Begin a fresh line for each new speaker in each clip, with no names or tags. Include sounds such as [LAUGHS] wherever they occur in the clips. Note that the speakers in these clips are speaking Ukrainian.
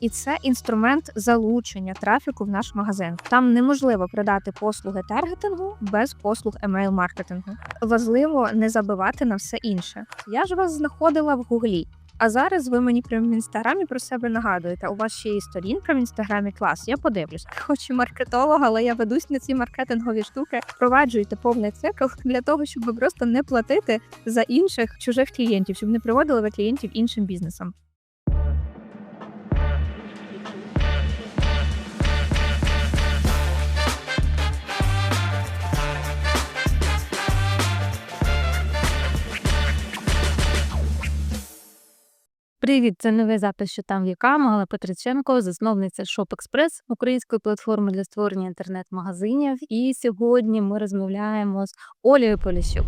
і це інструмент залучення трафіку в наш магазин. Там неможливо продати послуги таргетингу без послуг емейл-маркетингу. Важливо не забивати на все інше. Я ж вас знаходила в Гуглі. А зараз ви мені прямо в інстаграмі про себе нагадуєте. У вас ще є сторінка в інстаграмі клас. Я подивлюсь. Хоч і маркетолог, але я ведусь на ці маркетингові штуки. Впроваджуйте повний цикл для того, щоб ви просто не платити за інших чужих клієнтів, щоб не приводили ви клієнтів іншим бізнесам.
Привіт, це новий запис, що там віка, Магала Петриченко, засновниця ShopExpress, української платформи для створення інтернет-магазинів. І сьогодні ми розмовляємо з Олею Поліщук.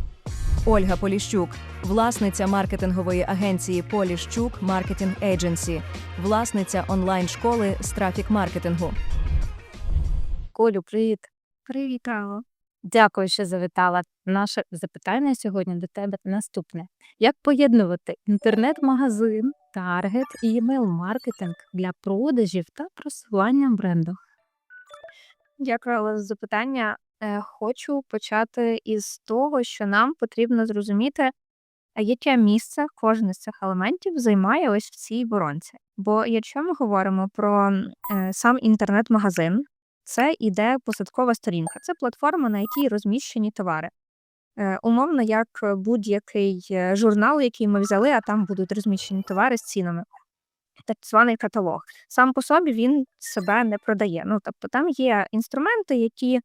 Ольга Поліщук, власниця маркетингової агенції Поліщук Маркетинг Ейдженсі, власниця онлайн-школи з трафік-маркетингу.
Колю, привіт.
Привіт, Алло.
Дякую, що завітала. Наше запитання сьогодні до тебе наступне: як поєднувати інтернет-магазин, таргет і емейл-маркетинг для продажів та просування бренду?
Дякую Алла, за запитання. Е, Хочу почати із того, що нам потрібно зрозуміти, яке місце кожен з цих елементів займає ось в цій воронці. Бо якщо ми говоримо про е, сам інтернет-магазин, це іде посадкова сторінка. Це платформа, на якій розміщені товари. Е, Умовно, як будь-який е, журнал, який ми взяли, а там будуть розміщені товари з цінами. Так званий каталог. Сам по собі він себе не продає. Ну, тобто там є інструменти, які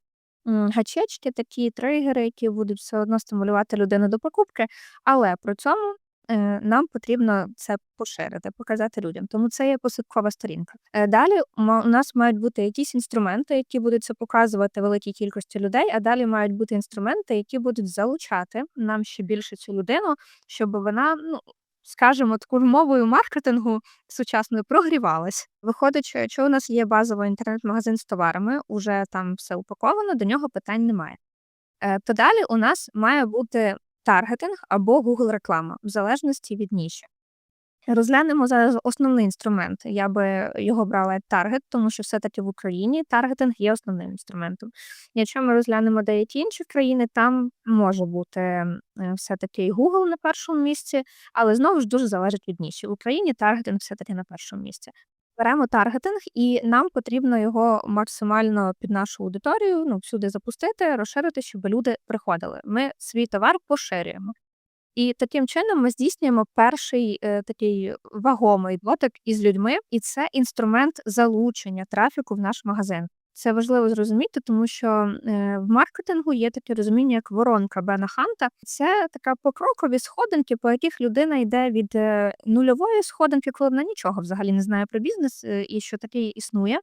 гачечки, такі тригери, які будуть все одно стимулювати людину до покупки, але при цьому нам потрібно це поширити, показати людям. Тому це є посадкова сторінка. Е, Далі у нас мають бути якісь інструменти, які будуть це показувати великій кількості людей, а далі мають бути інструменти, які будуть залучати нам ще більше цю людину, щоб вона, ну скажімо, такою мовою маркетингу сучасною прогрівалась. Виходить, що якщо у нас є базовий інтернет-магазин з товарами, уже там все упаковано, до нього питань немає. Е, То далі у нас має бути таргетинг або Google реклама, в залежності від ніші. Розглянемо зараз основний інструмент. Я би його брала як таргет, тому що все-таки в Україні таргетинг є основним інструментом. Якщо ми розглянемо деякі інші країни, там може бути е, все-таки і Google на першому місці, але знову ж дуже залежить від ніші. В Україні таргетинг все-таки на першому місці. Беремо таргетинг, і нам потрібно його максимально під нашу аудиторію ну, всюди запустити, розширити, щоб люди приходили. Ми свій товар поширюємо. І таким чином ми здійснюємо перший е, такий вагомий дотик із людьми, і це інструмент залучення трафіку в наш магазин. Це важливо зрозуміти, тому що е, в маркетингу є таке розуміння, як воронка Бена Ханта. Це така покрокові сходинки, по яких людина йде від е, нульової сходинки, коли вона нічого взагалі не знає про бізнес е, і що такий існує.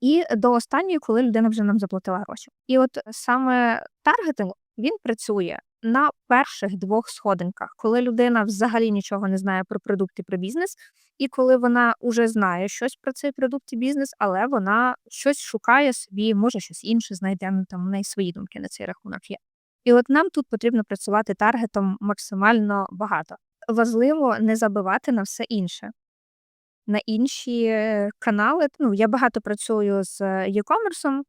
І до останньої, коли людина вже нам заплатила гроші. І от саме таргетинг він працює на перших двох сходинках, коли людина взагалі нічого не знає про продукт і про бізнес, і коли вона вже знає щось про цей продукт і бізнес, але вона щось шукає собі, може щось інше знайде, ну там у неї свої думки на цей рахунок є. І от нам тут потрібно працювати таргетом максимально багато. Важливо не забивати на все інше. На інші е, канали. Ну, я багато працюю з е, e-commerce,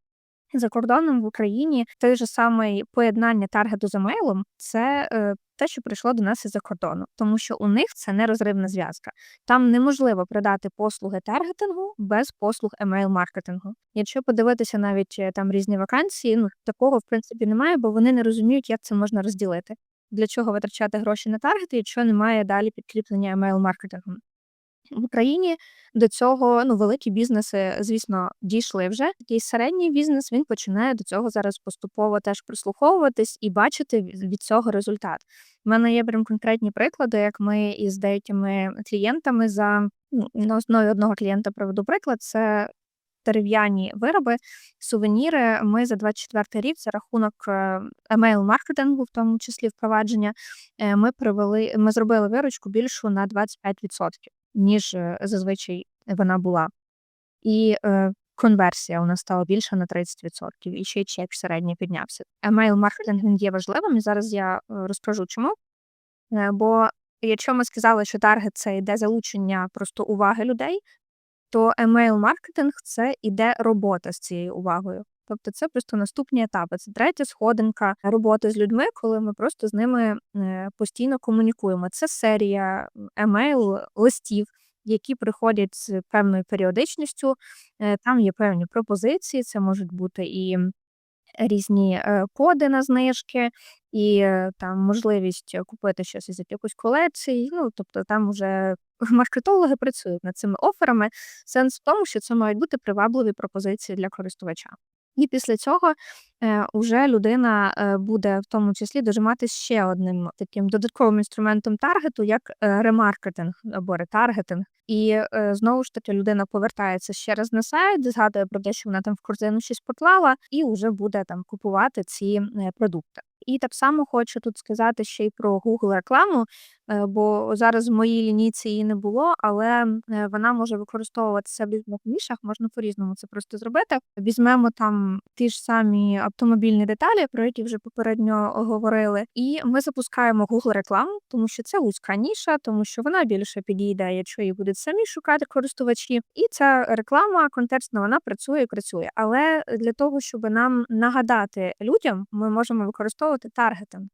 за кордоном в Україні той же самий поєднання таргету з емейлом це е, те, що прийшло до нас із-за кордону, тому що у них це нерозривна зв'язка. Там неможливо продати послуги таргетингу без послуг емейл-маркетингу. Якщо подивитися навіть е, там різні вакансії, ну такого в принципі немає, бо вони не розуміють, як це можна розділити. Для чого витрачати гроші на таргети, якщо немає далі підкріплення емейл-маркетингом. В Україні до цього ну великі бізнеси, звісно, дійшли вже. Такий середній бізнес він починає до цього зараз поступово теж прислуховуватись і бачити від цього результат. У мене є прям конкретні приклади, як ми із деякими клієнтами за ну, на основі одного клієнта приведу приклад. Це дерев'яні вироби, сувеніри. Ми за 24 рік за рахунок е, емейл-маркетингу, в тому числі впровадження, е, ми привели, ми зробили виручку більшу на 25% ніж е, зазвичай вона була. І е, конверсія у нас стала більша на 30%, і ще чек середній піднявся. Емейл-маркетинг він є важливим, і зараз я е, розкажу чому. Е, Бо якщо ми сказали, що таргет це йде залучення просто уваги людей, то емейл-маркетинг це іде робота з цією увагою. Тобто це просто наступні етапи. Це третя сходинка роботи з людьми, коли ми просто з ними е, постійно комунікуємо. Це серія емейл листів, які приходять з певною періодичністю. Е, Там є певні пропозиції, це можуть бути і різні е, коди на знижки, і там можливість купити щось із якихось колекцій. Ну, тобто там вже [LAUGHS] маркетологи працюють над цими оферами. Сенс в тому, що це мають бути привабливі пропозиції для користувача. І після цього е, уже людина е, буде в тому числі дожимати ще одним таким додатковим інструментом таргету, як е, ремаркетинг або ретаргетинг. І е, знову ж таки людина повертається ще раз на сайт, згадує про те, що вона там в корзину щось поклала, і вже буде там купувати ці е, продукти. І так само хочу тут сказати ще й про Google рекламу, е, бо зараз в моїй лінійці її не було, але е, вона може використовуватися в різних нішах, можна по-різному це просто зробити. Візьмемо там ті ж самі автомобільні деталі, про які вже попередньо говорили, і ми запускаємо Google рекламу, тому що це вузька ніша, тому що вона більше підійде, якщо її будуть самі шукати користувачі. І ця реклама контекстна вона працює і працює. Але для того, щоб нам нагадати людям, ми можемо використовувати таргетинг,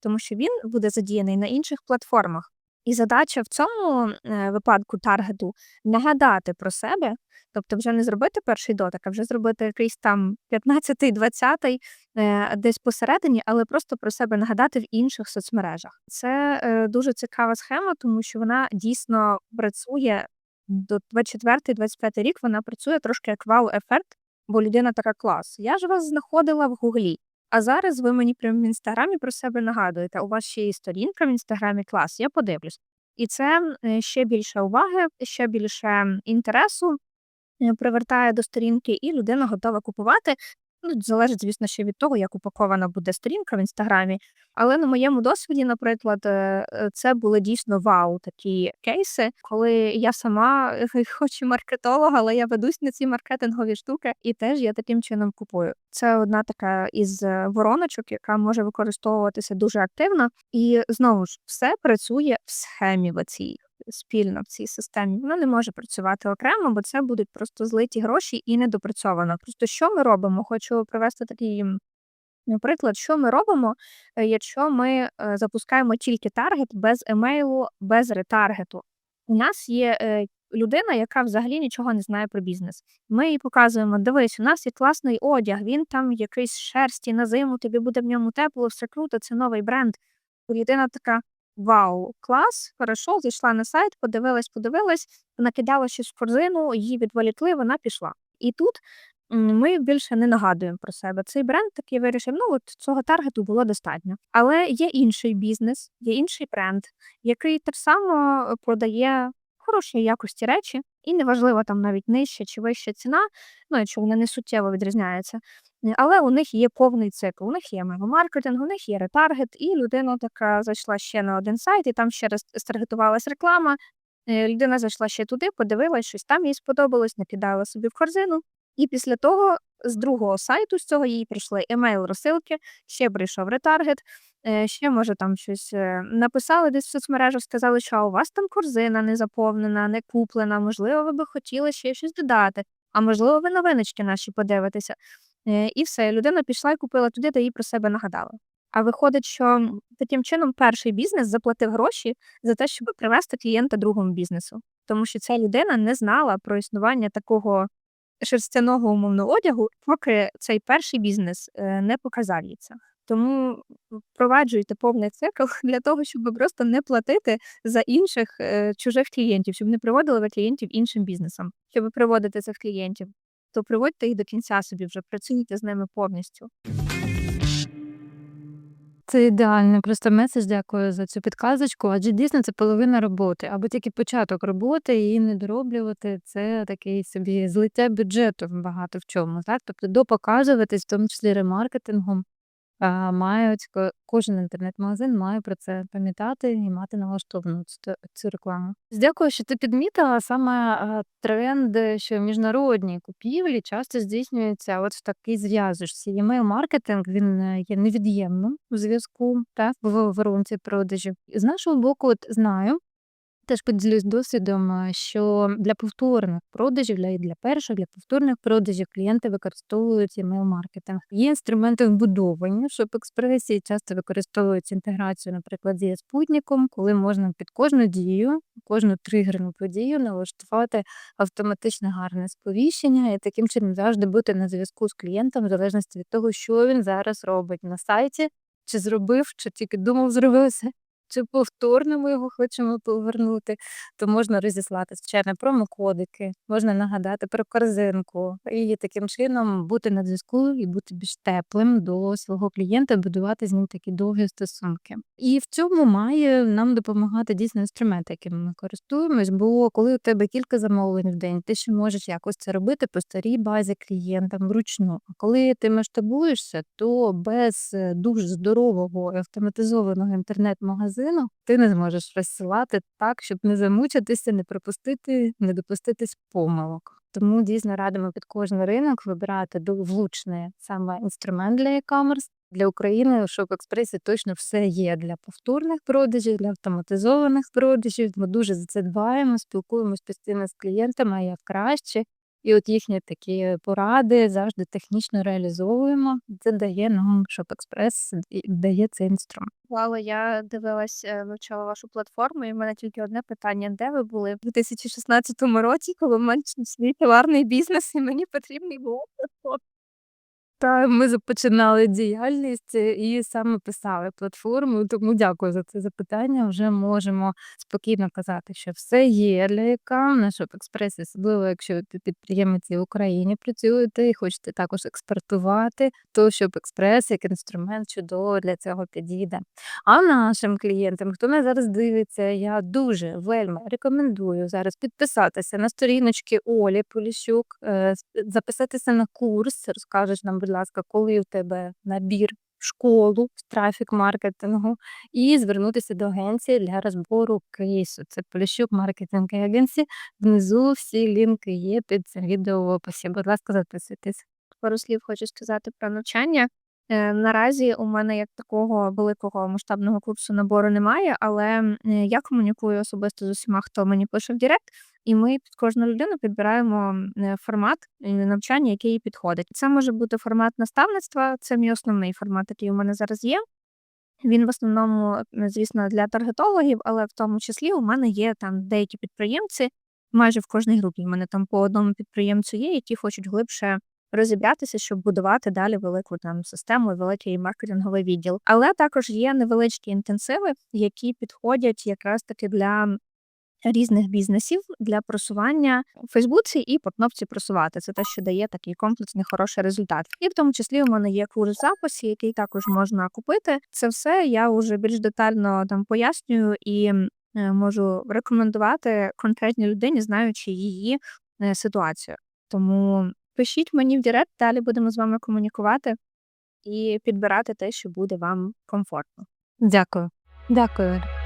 тому що він буде задіяний на інших платформах. І задача в цьому е, випадку таргету нагадати про себе, тобто вже не зробити перший дотик, а вже зробити якийсь там 15-й, 20-й е, десь посередині, але просто про себе нагадати в інших соцмережах. Це е, дуже цікава схема, тому що вона дійсно працює до 24-25 рік. Вона працює трошки як вау-ефект, бо людина така клас. Я ж вас знаходила в Гуглі. А зараз ви мені прямо в інстаграмі про себе нагадуєте. У вас ще є сторінка в інстаграмі клас, я подивлюсь. І це е, ще більше уваги, ще більше інтересу е, привертає до сторінки, і людина готова купувати. Ну, залежить, звісно, ще від того, як упакована буде сторінка в інстаграмі. Але на моєму досвіді, наприклад, е, е, це були дійсно вау такі кейси, коли я сама е, [LAUGHS] хоч і маркетолог, але я ведусь на ці маркетингові штуки, і теж я таким чином купую. Це одна така із вороночок, яка може використовуватися дуже активно. І знову ж все працює в схемі в цій спільно в цій системі. Вона не може працювати окремо, бо це будуть просто злиті гроші і недопрацьовано. Просто що ми робимо? Хочу привести такий м, приклад, що ми робимо, е, якщо ми е, запускаємо тільки таргет без емейлу, без ретаргету. У нас є е, людина, яка взагалі нічого не знає про бізнес. Ми їй показуємо: дивись, у нас є класний одяг, він там якийсь шерсті на зиму, тобі буде в ньому тепло, все круто, це новий бренд. Людина така: Вау, клас, хорошо, зайшла на сайт, подивилась, подивилась, накидала щось в корзину, її відволікли, вона пішла. І тут ми більше не нагадуємо про себе. Цей бренд такий вирішив, ну от цього таргету було достатньо. Але є інший бізнес, є інший бренд, який так само е, продає хорошої якості речі, і неважливо там навіть нижча чи вища ціна, ну якщо вона не суттєво відрізняється. Але у них є повний цикл. У них є мегамаркетинг, у них є ретаргет, і людина така зайшла ще на один сайт, і там ще раз старгетувалась реклама. Е, Людина зайшла ще туди, подивилась, щось там їй сподобалось, накидала собі в корзину. І після того з другого сайту з цього їй прийшли емейл розсилки, ще прийшов ретаргет, е, ще може там щось е, написали десь в соцмережах, сказали, що «А у вас там корзина не заповнена, не куплена, можливо, ви би хотіли ще щось додати, а можливо, ви новиночки наші подивитеся. Е, І все, людина пішла і купила туди, де їй про себе нагадали. А виходить, що таким чином перший бізнес заплатив гроші за те, щоб привести клієнта другому бізнесу, тому що ця людина не знала про існування такого шерстяного умовно одягу, поки цей перший бізнес не показав їй це. Тому впроваджуйте повний цикл [LAUGHS] для того, щоб просто не платити за інших е, чужих клієнтів, щоб не приводили ви клієнтів іншим бізнесом. Щоб ви приводите цих клієнтів, то приводьте їх до кінця собі вже, працюйте з ними повністю.
Це ідеальний просто меседж. Дякую за цю підказочку. Адже дійсно це половина роботи, або тільки початок роботи, її не дороблювати. Це такий собі злиття бюджету багато в чому. Так, тобто допоказуватись, в тому числі ремаркетингом, мають ко- кожен інтернет-магазин має про це пам'ятати і мати налаштовану цю, рекламу. Дякую, що ти підмітила саме а, тренд, що міжнародні купівлі часто здійснюються от в такий зв'язочці. Email-маркетинг він е, є невід'ємним у зв'язку так в воронці продажів. З нашого боку, от знаю. Теж поділюсь досвідом, е, що для повторних продажів, для, для перших, для повторних продажів клієнти використовують email-маркетинг. Є інструменти вбудовані в Shop-Express часто використовують інтеграцію, наприклад, зі спутником, коли можна під кожну дію, кожну тригерну подію налаштувати автоматичне гарне сповіщення і таким чином завжди бути на зв'язку з клієнтом в залежності від того, що він зараз робить на сайті, чи зробив, чи тільки думав зробився, чи повторно ми його хочемо повернути, то можна розіслати звичайно промокодики, можна нагадати про корзинку і таким чином бути на зв'язку і бути більш теплим до свого клієнта, будувати з ним такі довгі стосунки. І в цьому має нам допомагати дійсно інструмент, яким ми користуємось. Бо коли у тебе кілька замовлень в день, ти ще можеш якось це робити по старій базі клієнтам вручну. А коли ти масштабуєшся, то без е, дуже здорового автоматизованого інтернет-магазину ти не зможеш розсилати так, щоб не замучитися, не пропустити, не допуститись помилок. Тому дійсно радимо під кожен ринок вибирати влучний саме інструмент для e-commerce. Для України в Shop-Express точно все є для повторних продажів, для автоматизованих продажів. Ми дуже за це дбаємо, спілкуємось постійно з клієнтами, а як краще. І от їхні такі поради завжди технічно реалізовуємо. Це дає нам Shop-Express, дає цей інструмент.
Вау, я дивилась, е, вивчала вашу платформу, і в мене тільки одне питання: де ви були в 2016 році, коли в мене свій товарний бізнес, і мені потрібний був платформ.
Та ми започинали діяльність е, і саме писали платформу. Тому дякую за це запитання. Вже можемо спокійно казати, що все є для яка на Shop-Express, особливо якщо ви підприємець в Україні працюєте і хочете також експортувати, то Shop-Express як інструмент чудово для цього підійде. А нашим клієнтам, хто нас зараз дивиться, я дуже вельми рекомендую зараз підписатися на сторіночки Олі Поліщук, е, записатися на курс. Розкажеш нам, будь ласка, коли у тебе набір в школу з трафік маркетингу, і звернутися до агенції для розбору кейсу. Це Поліщук Маркетинг Agency. Внизу всі лінки є під цим відео в описі. Будь ласка, записуйтесь.
Пару слів хочу сказати про навчання. Е, Наразі у мене як такого великого масштабного курсу набору немає, але я комунікую особисто з усіма, хто мені пише в Директ, і ми під кожну людину підбираємо е, формат е, навчання, який їй підходить. Це може бути формат наставництва, це мій основний формат, який у мене зараз є. Він в основному, звісно, для таргетологів, але в тому числі у мене є там деякі підприємці. Майже в кожній групі в мене там по одному підприємцю є, які хочуть глибше розібратися, щоб будувати далі велику там систему великий маркетинговий відділ. Але також є невеличкі інтенсиви, які підходять якраз таки для різних бізнесів для просування у Фейсбуці і по кнопці просувати. Це те, що дає такий комплексний хороший результат. І в тому числі у мене є курс записі, який також можна купити. Це все я вже більш детально там пояснюю і е, можу рекомендувати конкретній людині, знаючи її е, ситуацію. Тому пишіть мені в Директ, далі будемо з вами комунікувати і підбирати те, що буде вам комфортно.
Дякую. Дякую.